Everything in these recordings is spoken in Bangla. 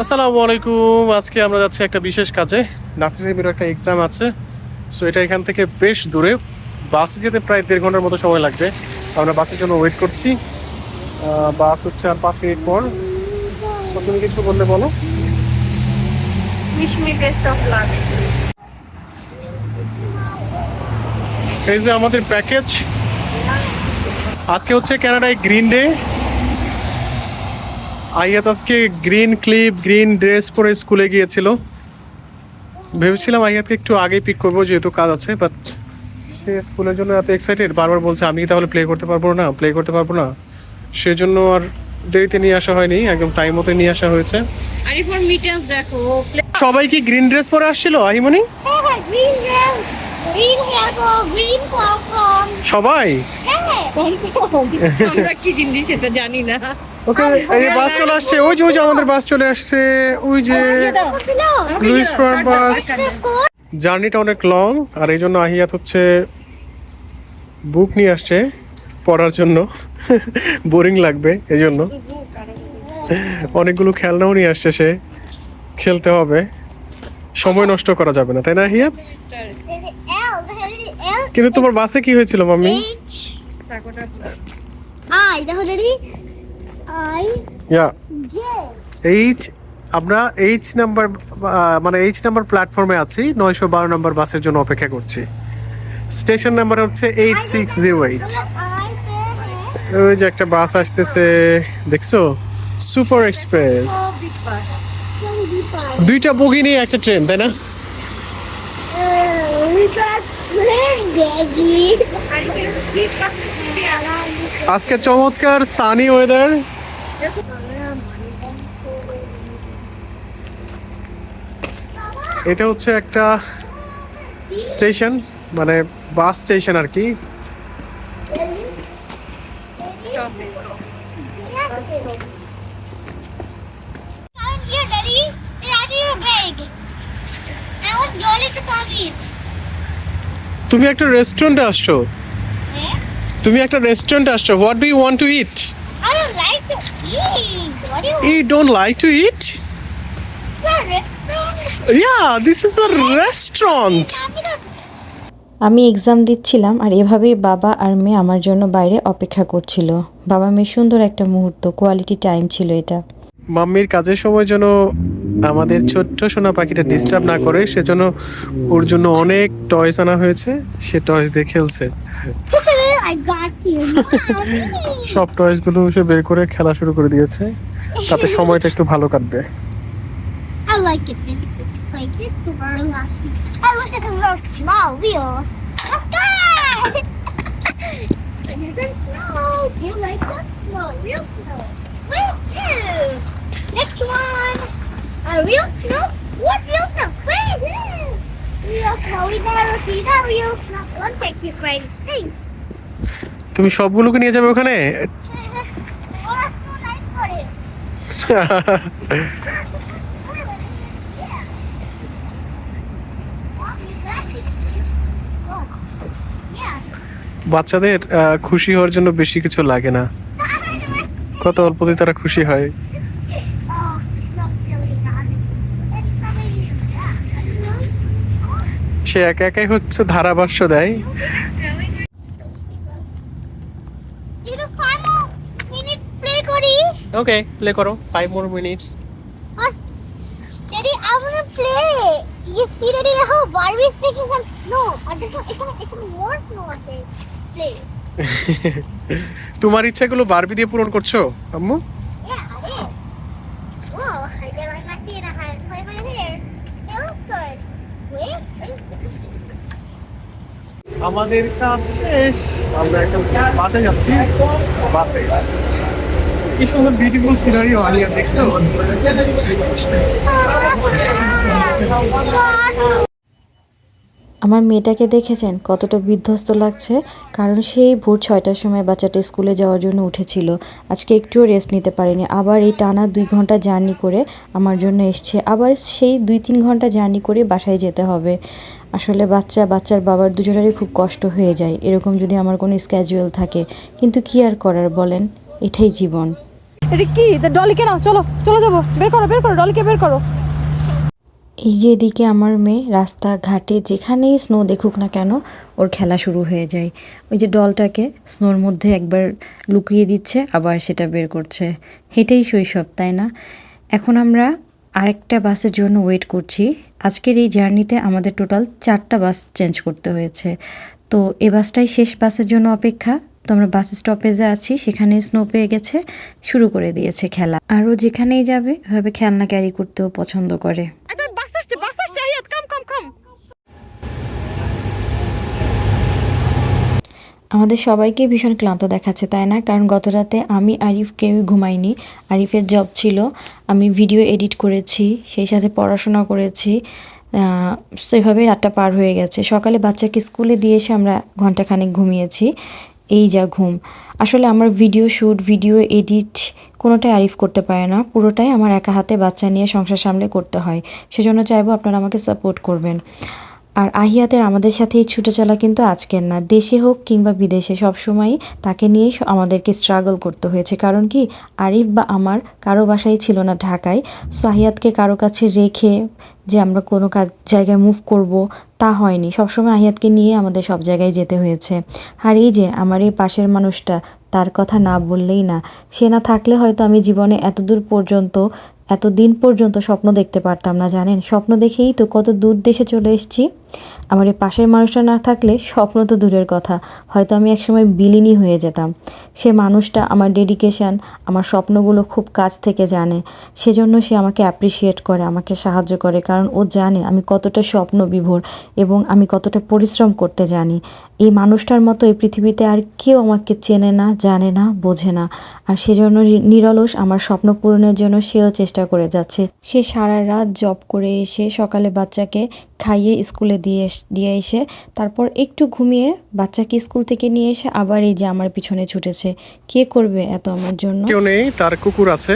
আসসালামু আলাইকুম। আজকে আমরা যাচ্ছি একটা বিশেষ কাজে। নাফিসের একটা এক্সাম আছে। সো এটা এখান থেকে বেশ দূরে। বাসে যেতে প্রায় দেড় ঘণ্টার মতো সময় লাগবে। আমরা বাসের জন্য ওয়েট করছি। বাস হচ্ছে আর পাঁচ মিনিট পর। সো তুমি কিছু বললে বলো. এই যে আমাদের প্যাকেজ আজকে হচ্ছে ক্যানাডায় গ্রিন ডে আইয়াত আজকে গ্রিন ক্লিপ গ্রিন ড্রেস পরে স্কুলে গিয়েছিল। ভেবেছিলাম আইয়াতকে একটু আগে পিক করব যেহেতু কাজ আছে বাট সে স্কুলের জন্য এত এক্সাইটেড বারবার বলছে আমি কি তাহলে প্লে করতে পারব না? প্লে করতে পারব না? সেজন্য আর দেরিতে নিয়ে আসা হয়নি একদম টাইম মতো নিয়ে আসা হয়েছে। আরে ফর মিটার্স দেখো সবাই কি গ্রিন ড্রেস পরে আসছিল আহিমনি? হ্যাঁ green hair green hair green popcorn সবাই? হ্যাঁ আমরা কি জিনিস সেটা জানি না। ওকে এই যে বাস চলে আসছে ওই যে ওই যে আমাদের বাস চলে আসছে ওই যে লুইস বাস জার্নিটা অনেক লং আর এই জন্য আহিয়াত হচ্ছে বুক নিয়ে আসছে পড়ার জন্য। বোরিং লাগবে এই জন্য। অনেকগুলো খেলনাও নিয়ে আসছে সে। খেলতে হবে। সময় নষ্ট করা যাবে না তাই না এল কিন্তু তোমার বাসে কি হয়েছিল mummy? I yeah J H আমরা এইচ নাম্বার মানে এইচ নাম্বার প্ল্যাটফর্মে আছি নয়শো বারো নাম্বার বাসের জন্য অপেক্ষা করছি। স্টেশন নাম্বার হচ্ছে এইট সিক্স জিরো এইট ওই যে একটা বাস আসতেছে দেখছ? সুপার এক্সপ্রেস দুইটা বগি নিয়ে একটা ট্রেন তাই না? Daddy. আজকে চমৎকার সানি ওয়েদার এটা হচ্ছে একটা স্টেশন মানে বাস স্টেশন আর কি. তুমি একটা রেস্টুরেন্টে আসছো। তুমি একটা রেস্টুরেন্টে আসছো। What do you want to eat I don't like to eat. What do you want? You don't like to eat The restaurant? Yeah this is a restaurant আমি না আমি এক্সাম দিচ্ছিলাম আর এভাবেই বাবা আর মেয়ে আমার জন্য বাইরে অপেক্ষা করছিল বাবা মেয়ে সুন্দর একটা মুহূর্ত কোয়ালিটি টাইম ছিল এটা মাম্মির কাজের সময় যেন আমাদের ছোট্ট সোনা পাখিটা ডিস্টার্ব না করে সেজন্য ওর জন্য অনেক টয়স আনা হয়েছে সে টয়স দিয়ে খেলছে সব টয়সগুলো সে বের করে খেলা শুরু করে দিয়েছে তাতে সময়টা একটু ভালো কাটবে I like it. This, place is super relaxing. I wish I could go small wheel. Let's go! There's some snow. Do you like that snow? Real snow. Wait, ew. Next one. A real snow? What real snow? Wait, ew. Real snow. We never see that real snow. Take you French. Thanks. তুমি সবগুলোকে নিয়ে যাবে ওখানে. বাচ্চাদের খুশি হওয়ার জন্য বেশি কিছু লাগে না কত অল্পতে তারা খুশি হয়. সে একা একাই হচ্ছে ধারাভাষ্য দেয় ওকে প্লে করো five more minutes Or, Daddy, I wanna play. You see, Daddy, how Barbie's taking some snow. I just want, it's, it's more snow, I think. Play. তোমার ইচ্ছাগুলো বারবি দিয়ে পূরণ করছ আম্মু. আমাদের কাজ শেষ আমরা একটা বাসে যাচ্ছি বাসে কি সুন্দর বিউটিফুল সিনারিও আলিয়া, দেখছ? আমার মেয়েটাকে দেখেছেন? কতটা বিধ্বস্ত লাগছে। কারণ সেই ভোর ছয়টার সময় বাচ্চাটা স্কুলে যাওয়ার জন্য উঠেছিল। আজকে একটুও রেস্ট নিতে পারেনি। আবার এই টানা দুই ঘণ্টা জার্নি করে আমার জন্য এসছে। আবার সেই দুই তিন ঘণ্টা জার্নি করে বাসায় যেতে হবে। আসলে বাচ্চা, বাচ্চার বাবার দুজনেরই খুব কষ্ট হয়ে যায়। এরকম যদি আমার কোনো স্ক্যাজুয়াল থাকে। কিন্তু কি আর করার বলেন? এটাই জীবন। এটা কি? ডলিকে নাও চলো, চলে যাব। বের করো বের করো ডলিকে বের করো। এই যে এদিকে আমার মেয়ে রাস্তা ঘাটে যেখানেই স্নো দেখুক না কেন, ওর খেলা শুরু হয়ে যায়। ওই যে ডলটাকে স্নোর মধ্যে একবার লুকিয়ে দিচ্ছে, আবার সেটা বের করছে। এটাই শৈশব, তাই না? এখন আমরা আরেকটা বাসের জন্য ওয়েট করছি। আজকের এই জার্নিতে আমাদের টোটাল চারটা বাস চেঞ্জ করতে হয়েছে। তো এ বাসটাই শেষ বাসের জন্য অপেক্ষা। তো আমরা বাস স্টপেজে আছি সেখানে স্নো পেয়ে গেছে শুরু করে দিয়েছে খেলা। আরও যেখানেই যাবে এভাবে খেলনা ক্যারি করতেও পছন্দ করে। আচ্ছা আমাদের সবাইকে ভীষণ ক্লান্ত দেখাচ্ছে তাই না? কারণ গত রাতে আমি আরিফ কেউই ঘুমাইনি। আরিফের জব ছিল আমি ভিডিও এডিট করেছি সেই সাথে পড়াশোনা করেছি সেভাবে রাতটা পার হয়ে গেছে। সকালে বাচ্চাকে স্কুলে দিয়ে এসে আমরা ঘন্টাখানেক ঘুমিয়েছি। এই যা ঘুম। আসলে আমার ভিডিও শ্যুট ভিডিও এডিট কোনোটাই আরিফ করতে পারে না। পুরোটাই আমার একা হাতে বাচ্চা নিয়ে সংসার সামলে করতে হয়। সেজন্য চাইব আপনারা আমাকে সাপোর্ট করবেন। আর আহিয়াতের আমাদের সাথে এই ছুটে চলা কিন্তু আজকের না। দেশে হোক কিংবা বিদেশে সবসময়ই তাকে নিয়েই আমাদেরকে স্ট্রাগল করতে হয়েছে। কারণ কি? আরিফ বা আমার কারও বাসাই ছিল না ঢাকায়। সো আহিয়াতকে কারও কাছে রেখে যে আমরা কোনো কাজ জায়গায় মুভ করব, তা হয়নি। সবসময় আহিয়াতকে নিয়ে আমাদের সব জায়গায় যেতে হয়েছে। আর এই যে আমার এই পাশের মানুষটা, তার কথা না বললেই না। সে না থাকলে হয়তো আমি জীবনে এতদূর পর্যন্ত এত দিন পর্যন্ত স্বপ্ন দেখতে পারতাম না, জানেন? স্বপ্ন দেখেই তো কত দূর দেশে চলে এসেছি। আমার এই পাশের মানুষটা না থাকলে স্বপ্ন তো দূরের কথা। হয়তো আমি একসময় বিলীনই হয়ে যেতাম। সে মানুষটা আমার ডেডিকেশান আমার স্বপ্নগুলো খুব কাছ থেকে জানে। সেজন্য সে আমাকে অ্যাপ্রিসিয়েট করে, আমাকে সাহায্য করে, কারণ ও জানে আমি কতটা স্বপ্ন বিভোর এবং আমি কতটা পরিশ্রম করতে জানি। এই মানুষটার মতো এই পৃথিবীতে আর কেউ আমাকে চেনে না, জানে না, বোঝে না। আর সেজন্য নিরলস আমার স্বপ্ন পূরণের জন্য সেও চেষ্টা করে যাচ্ছে। সে সারা রাত জব করে এসে সকালে বাচ্চাকে খাইয়ে স্কুলে দিয়ে এস- দিয়ে এসে তারপর একটু ঘুমিয়ে বাচ্চাকে স্কুল থেকে নিয়ে এসে আবার এই যে আমার পিছনে ছুটেছে। কে করবে এত আমার জন্য? কেউ নেই তার কুকুর আছে।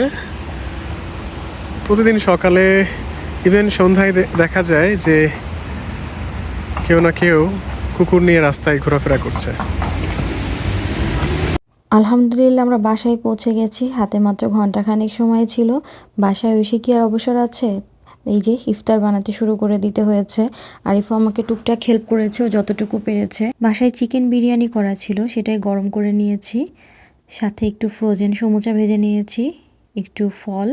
প্রতিদিন সকালে ইভেন সন্ধ্যায় দেখা যায় যে কেউ না কেউ কুকুর নিয়ে রাস্তায় ঘোরাফেরা করছে। আলহামদুলিল্লাহ আমরা বাসায় পৌঁছে গেছি। হাতে মাত্র ঘন্টাখানেক সময় ছিল। বাসায় এসে কি আর অবসর আছে? এই যে ইফতার বানাতে শুরু করে দিতে হয়েছে। আরিফও আমাকে টুকটাক হেল্প করেছে, ও যতটুকু পেরেছে। বাসায় চিকেন বিরিয়ানি করা ছিল, সেটাই গরম করে নিয়েছি। সাথে একটু ফ্রোজেন সমুচা ভেজে নিয়েছি, একটু ফল,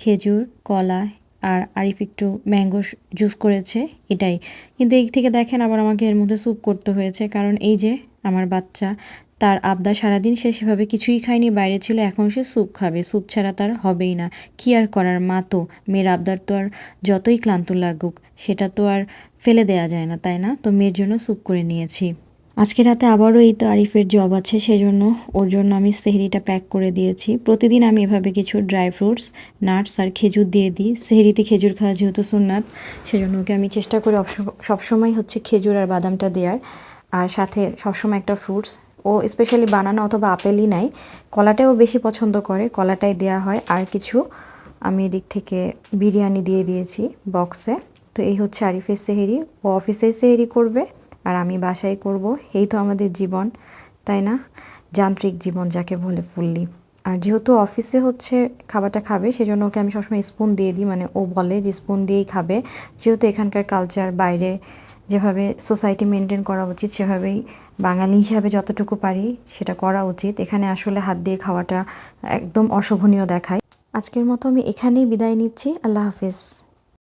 খেজুর, কলা আর আরিফ একটু ম্যাঙ্গো জুস করেছে, এটাই। কিন্তু এই থেকে দেখেন আবার আমাকে এর মধ্যে স্যুপ করতে হয়েছে, কারণ এই যে আমার বাচ্চা তার আবদা সারাদিন সে সেভাবে কিছুই খায়নি, বাইরে ছিল, এখন সে স্যুপ খাবে। স্যুপ ছাড়া তার হবেই না। কী আর করার? মা তো, মেয়ের আবদার তো আর যতই ক্লান্ত লাগুক, সেটা তো আর ফেলে দেয়া যায় না, তাই না? তো মেয়ের জন্য স্যুপ করে নিয়েছি। আজকে রাতে আবারও এই তো আরিফের জব আছে, সেজন্য ওর জন্য আমি সেহরিটা প্যাক করে দিয়েছি। প্রতিদিন আমি এভাবে কিছু ড্রাই ফ্রুটস, নাটস আর খেজুর দিয়ে দিই। সেহরিতে খেজুর খাওয়া যেহেতু সুন্নাত, সেজন্য ওকে আমি চেষ্টা করি সবসময় হচ্ছে খেজুর আর বাদামটা দেওয়ার আর সাথে সবসময় একটা ফ্রুটস ও স্পেশালি বানানা অথবা আপেলই নাই। কলাটাও বেশি পছন্দ করে, কলাটাই দেওয়া হয়। আর কিছু আমি এদিক থেকে বিরিয়ানি দিয়ে দিয়েছি বক্সে তো এই হচ্ছে আরিফের সেহেরি। ও অফিসে সেহেরি করবে আর আমি বাসায় করব। এই তো আমাদের জীবন, তাই না? যান্ত্রিক জীবন যাকে বলে ফুললি। আর যেহেতু অফিসে হচ্ছে খাবারটা খাবে, সেজন্য ওকে আমি সবসময় স্পুন দিয়ে দিই। মানে ও বলে যে স্পুন দিয়েই খাবে। যেহেতু এখানকার কালচার বাইরে যেভাবে সোসাইটি মেনটেন করা উচিত, সেভাবেই বাঙালি হিসাবে যতটুকু পারি সেটা করা উচিত। এখানে আসলে হাত দিয়ে খাওয়াটা একদম অশোভনীয় দেখায়। আজকের মতো আমি এখানেই বিদায় নিচ্ছি। আল্লাহ হাফিজ।